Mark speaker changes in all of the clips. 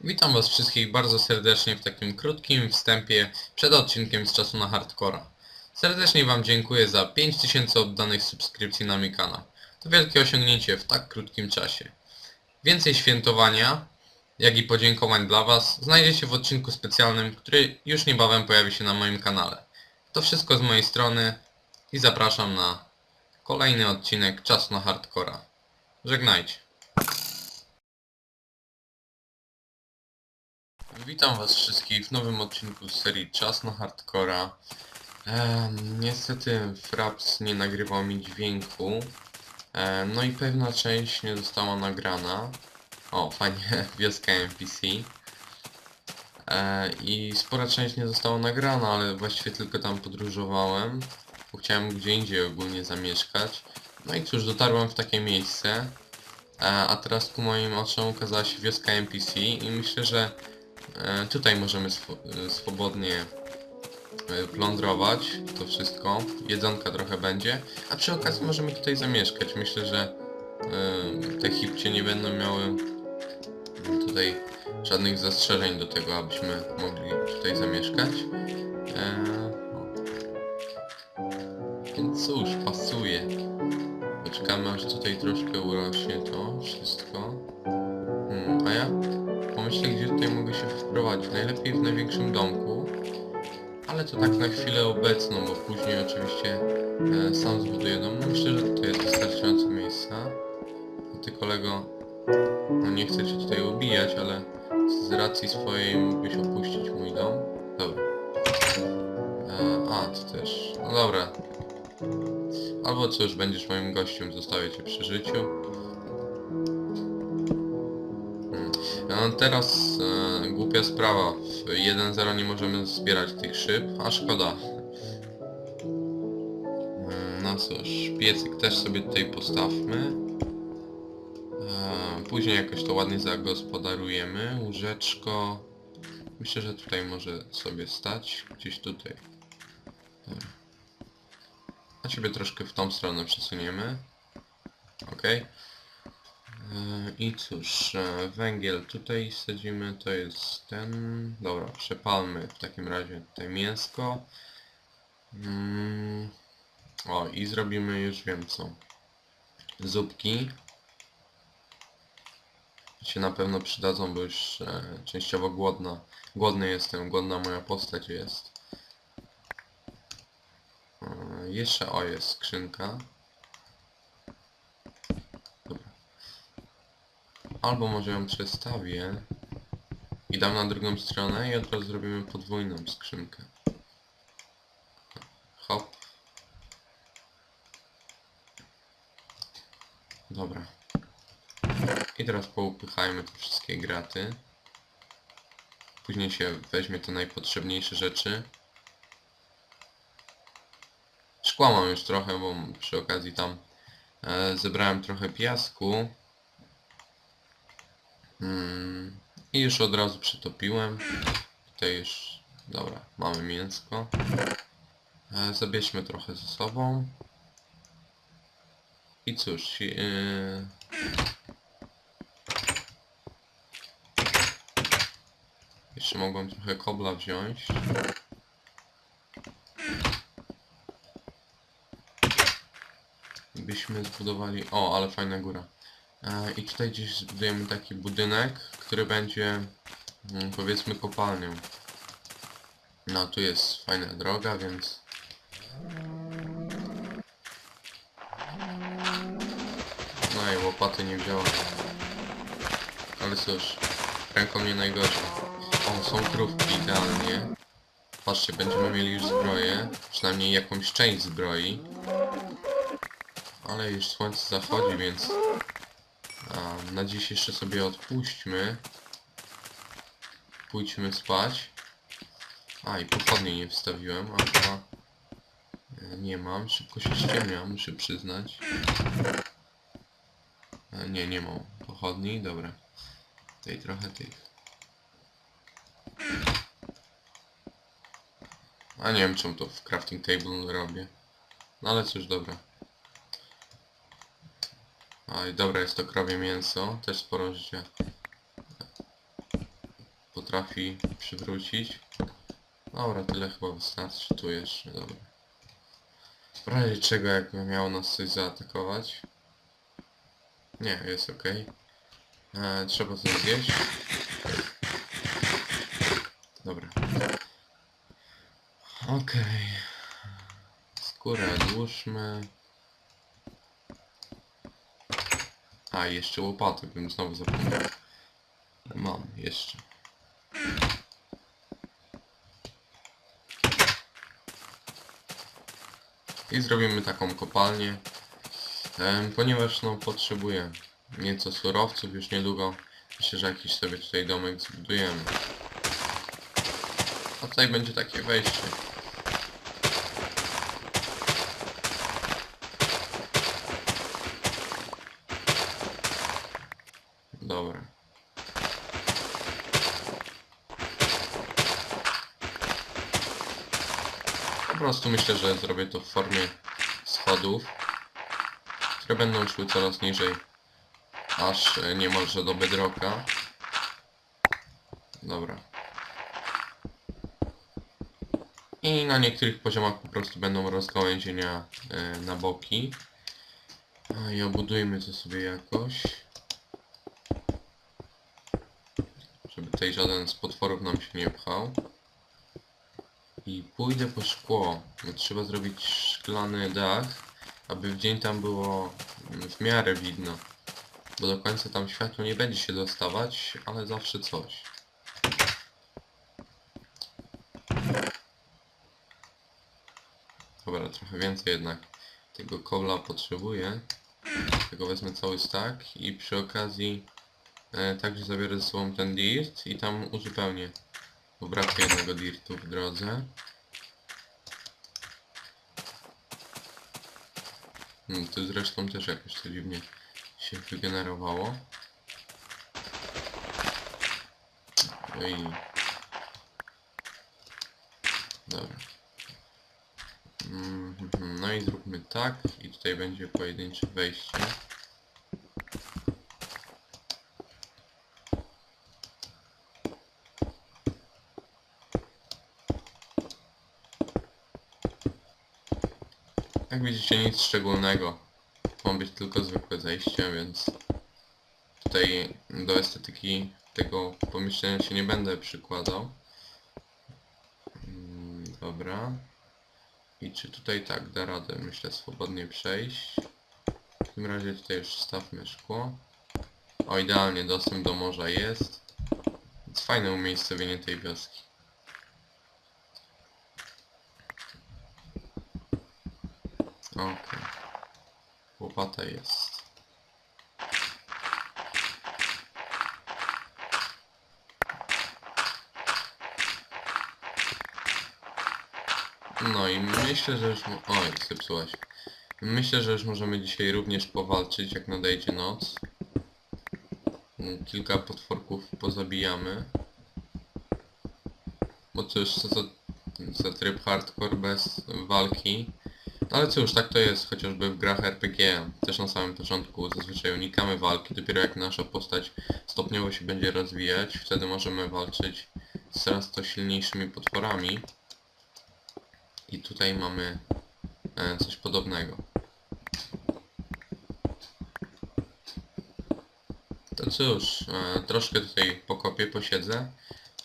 Speaker 1: Witam was wszystkich bardzo serdecznie w takim krótkim wstępie przed odcinkiem z czasu na hardcora. Serdecznie wam dziękuję za 5000 oddanych subskrypcji na mój kanał. To wielkie osiągnięcie w tak krótkim czasie. Więcej świętowania, jak i podziękowań dla was znajdziecie w odcinku specjalnym, który już niebawem pojawi się na moim kanale. To wszystko z mojej strony i zapraszam na kolejny odcinek czasu na hardcora. Żegnajcie. Witam was wszystkich w nowym odcinku z serii Czas na Hardcora. Em, niestety Fraps nie nagrywał mi dźwięku. Em, no i pewna część nie została nagrana. O, fajnie, wioska NPC. E, I spora część nie została nagrana, ale właściwie tylko tam podróżowałem. Bo chciałem gdzie indziej ogólnie zamieszkać. No i cóż, dotarłem w takie miejsce. E, a teraz ku moim oczom ukazała się wioska NPC i myślę, że E, Tutaj możemy e, swobodnie e, plądrować to wszystko. Jedzonka trochę będzie. A przy okazji możemy tutaj zamieszkać. Myślę, że e, te hipcie nie będą miały tutaj żadnych zastrzeżeń do tego, abyśmy mogli tutaj zamieszkać. E. Więc cóż, pasuje. Poczekamy aż tutaj troszkę urośnie to wszystko. Hmm, a ja pomyślę, gdzie tutaj mogę się wprowadzić. Najlepiej w największym domku. Ale to tak na chwilę obecną, bo później oczywiście e, sam zbuduję dom. No myślę, że tutaj jest wystarczająco miejsca. A ty kolego, no nie chcę cię tutaj ubijać, ale z racji swojej mógłbyś opuścić mój dom. Dobra. E, a, ty też. No dobra. Albo cóż, będziesz moim gościem, zostawię cię przy życiu. Teraz e, głupia sprawa. W 1.0 nie możemy zbierać tych szyb, a szkoda. E, no cóż, piecyk też sobie tutaj postawmy. E, później jakoś to ładnie zagospodarujemy. Łóżeczko. Myślę, że tutaj może sobie stać. Gdzieś tutaj. A ciebie troszkę w tą stronę przesuniemy. Okej. E, I cóż, e, węgiel tutaj sadzimy, to jest ten... Dobra, przepalmy w takim razie tutaj mięsko. Mm. O, i zrobimy już wiem co. Zupki. Się na pewno przydadzą, bo już e, częściowo głodna. Głodny jestem, głodna moja postać jest. E, jeszcze, o jest skrzynka. Albo może ją przestawię i dam na drugą stronę i od razu zrobimy podwójną skrzynkę. Hop. Dobra. I teraz poupychajmy te wszystkie graty. Później się weźmie te najpotrzebniejsze rzeczy. Szkła mam już trochę, bo przy okazji tam e, zebrałem trochę piasku. Mm, I już od razu przytopiłem. Tutaj już... Dobra, mamy mięsko. E, zabierzmy trochę ze sobą. I cóż... Yy... Jeszcze mogłem trochę kobla wziąć. Byśmy zbudowali... O, ale fajna góra. E, I tutaj gdzieś zbudujemy taki budynek, który będzie mm, powiedzmy kopalnią. No tu jest fajna droga, więc... No i łopaty nie wziąłem. Ale cóż, ręką nie najgorzej. O, są krówki idealnie. Patrzcie, będziemy mieli już zbroję, przynajmniej jakąś część zbroi. Ale już słońce zachodzi, więc na dziś jeszcze sobie odpuśćmy. Pójdźmy spać. A, i pochodnie nie wstawiłem, a e, nie mam. Szybko się ściemniam, muszę przyznać. E, Nie, nie mam pochodni, dobra. Tutaj trochę tych. A nie wiem czemu to w crafting table robię. No ale cóż, dobra. A i dobra, jest to krowie mięso, też sporo życia. potrafi przywrócić. Dobra, tyle chyba wystarczy. Tu jeszcze, dobra. W razie czego jakby miało nas coś zaatakować. Nie, jest ok. E, trzeba to zjeść. Dobra. Okej. Skórę odłóżmy. A, jeszcze łopaty bym znowu zapomniał. Mam, jeszcze. I zrobimy taką kopalnię. Ponieważ no potrzebuję nieco surowców już niedługo. Myślę, że jakiś sobie tutaj domek zbudujemy. A tutaj będzie takie wejście. Dobra. Po prostu myślę, że zrobię to w formie schodów, które będą szły coraz niżej, aż e, niemalże do bedrocka. Dobra. I na niektórych poziomach po prostu będą rozgałęzienia e, na boki. I obudujmy to sobie jakoś. Żeby tutaj żaden z potworów nam się nie pchał. I pójdę po szkło, trzeba zrobić szklany dach, aby w dzień tam było mm, w miarę widno. Bo do końca tam światło nie będzie się dostawać, ale zawsze coś. Dobra, trochę więcej jednak tego kobla potrzebuję. Tego wezmę cały stack i przy okazji e, także zabiorę ze sobą ten dirt i tam uzupełnię. Bo brakuje jednego dirtu w drodze. Hmm, tu zresztą też jakoś to dziwnie się wygenerowało. No i... Dobra. Mhm, No i zróbmy tak i tutaj będzie pojedyncze wejście. Jak widzicie nic szczególnego. Ma być tylko zwykłe zejście, więc tutaj do estetyki tego pomieszczenia się nie będę przykładał. Mm, Dobra. I czy tutaj tak da radę, myślę, swobodnie przejść. W tym razie tutaj już stawmy szkło. O, idealnie dostęp do morza jest. Więc fajne umiejscowienie tej wioski. Okej. Łopata jest. No i myślę, że już... Oj, zepsułaś. Myślę, że już możemy dzisiaj również powalczyć, jak nadejdzie noc. Mm, Kilka potworków pozabijamy. Bo cóż, co za, za tryb hardcore bez walki. Ale cóż, tak to jest, chociażby w grach RPG. Też na samym początku zazwyczaj unikamy walki, dopiero jak nasza postać stopniowo się będzie rozwijać, wtedy możemy walczyć z coraz to silniejszymi potworami. I tutaj mamy e, coś podobnego. To cóż, e, troszkę tutaj pokopię, posiedzę,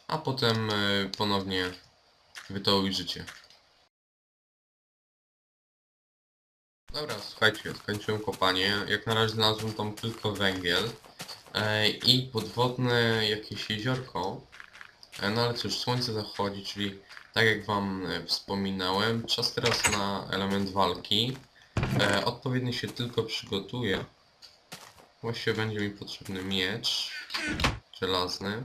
Speaker 1: a potem e, ponownie wy to ujrzycie. Słuchajcie, skończyłem kopanie. Jak na razie znalazłem tam tylko węgiel e, i podwodne jakieś jeziorko. E, no ale cóż, słońce zachodzi, czyli tak jak wam e, wspominałem, czas teraz na element walki. E, odpowiednio się tylko przygotuję. Właściwie będzie mi potrzebny miecz żelazny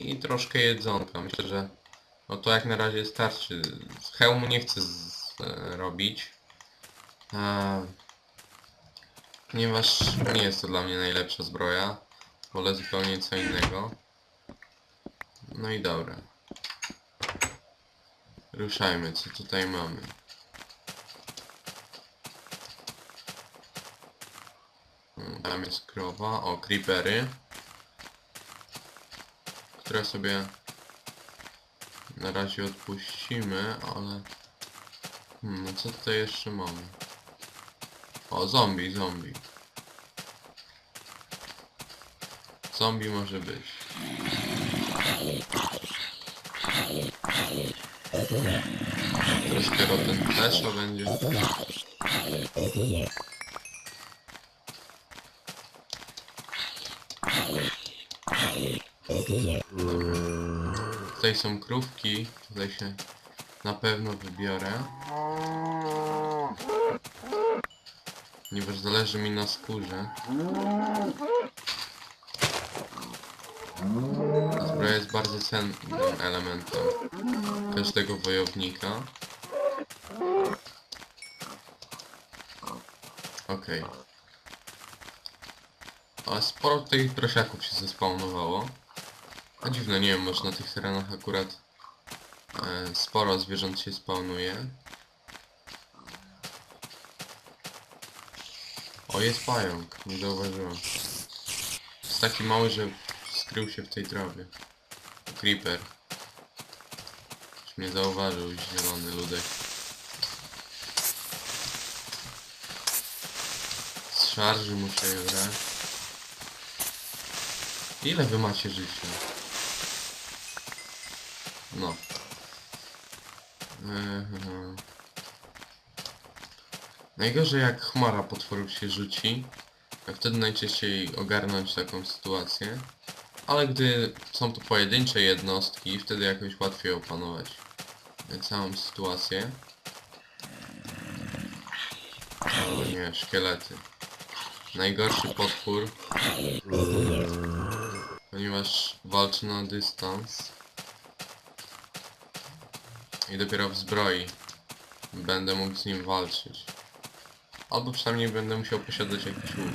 Speaker 1: i troszkę jedzonka. Myślę, że no to jak na razie starczy. Hełmu nie chcę z, e, robić. E, ponieważ nie jest to dla mnie najlepsza zbroja. Wolę zupełnie co innego. No i dobra. Ruszajmy, co tutaj mamy. Mm, Tam jest krowa, o creepery. które sobie na razie odpuścimy, ale... Hmm, no co tutaj jeszcze mamy? O, zombie, zombie. Zombie może być. Troszkę rotten flesza będzie. Tutaj są krówki, tutaj się na pewno wybiorę. Ponieważ zależy mi na skórze. A Zbroja jest bardzo cennym elementem każdego wojownika. Okej. A sporo tych prosiaków się zespawnowało. A dziwne, nie wiem, może na tych terenach akurat e, sporo zwierząt się spawnuje. O, jest pająk, nie zauważyłem. Jest taki mały, że skrył się w tej trawie. Creeper. Już mnie zauważył, zielony ludek. Z szarży muszę je brać. Ile wy macie życia? No. Eee, Najgorzej jak chmara potworów się rzuci, a wtedy najczęściej ogarnąć taką sytuację. Ale gdy są to pojedyncze jednostki, wtedy jakoś łatwiej opanować całą sytuację. O nie, szkielety. Najgorszy potwór, ponieważ walczy na dystans. I dopiero w zbroi będę mógł z nim walczyć. Albo przynajmniej będę musiał posiadać jakiś łuk.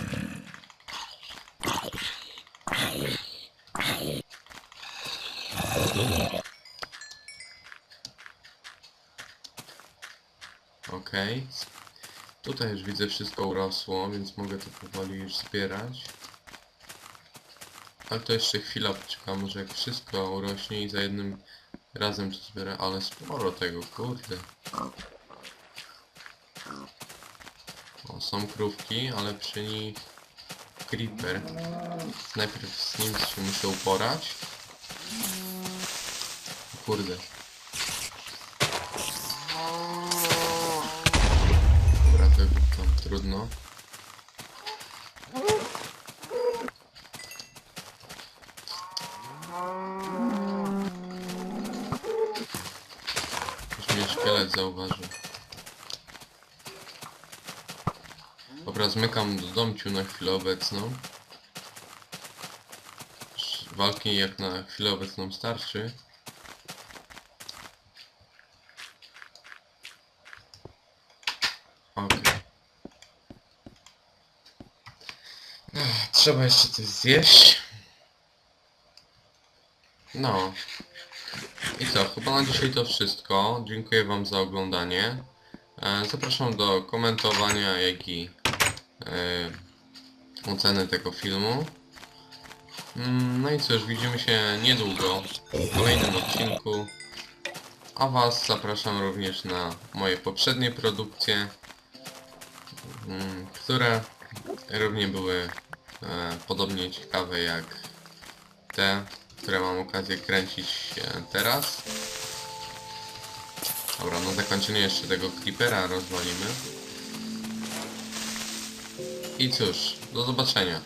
Speaker 1: Okej. Tutaj już widzę wszystko urosło, więc mogę to powoli już zbierać. Ale to jeszcze chwila poczekam, może jak wszystko urośnie i za jednym razem to zbiorę, ale sporo tego, kurde. O, są krówki, ale przy nich creeper. Najpierw z nim się muszę uporać. Kurde. Dobra, to tam trudno. Już mnie szkielet zauważył. Dobra, zmykam do domciu na chwilę obecną. Walki jak na chwilę obecną starczy. Okej. Ech, Trzeba jeszcze coś zjeść. No. I co, chyba na dzisiaj to wszystko. Dziękuję Wam za oglądanie. E, Zapraszam do komentowania, jak i e, oceny tego filmu. Mm, No i cóż, widzimy się niedługo w kolejnym odcinku. A Was zapraszam również na moje poprzednie produkcje, mm, które równie były e, podobnie ciekawe jak te, które mam okazję kręcić e, teraz. Dobra, na zakończenie jeszcze tego creepera rozwalimy. I cóż, do zobaczenia.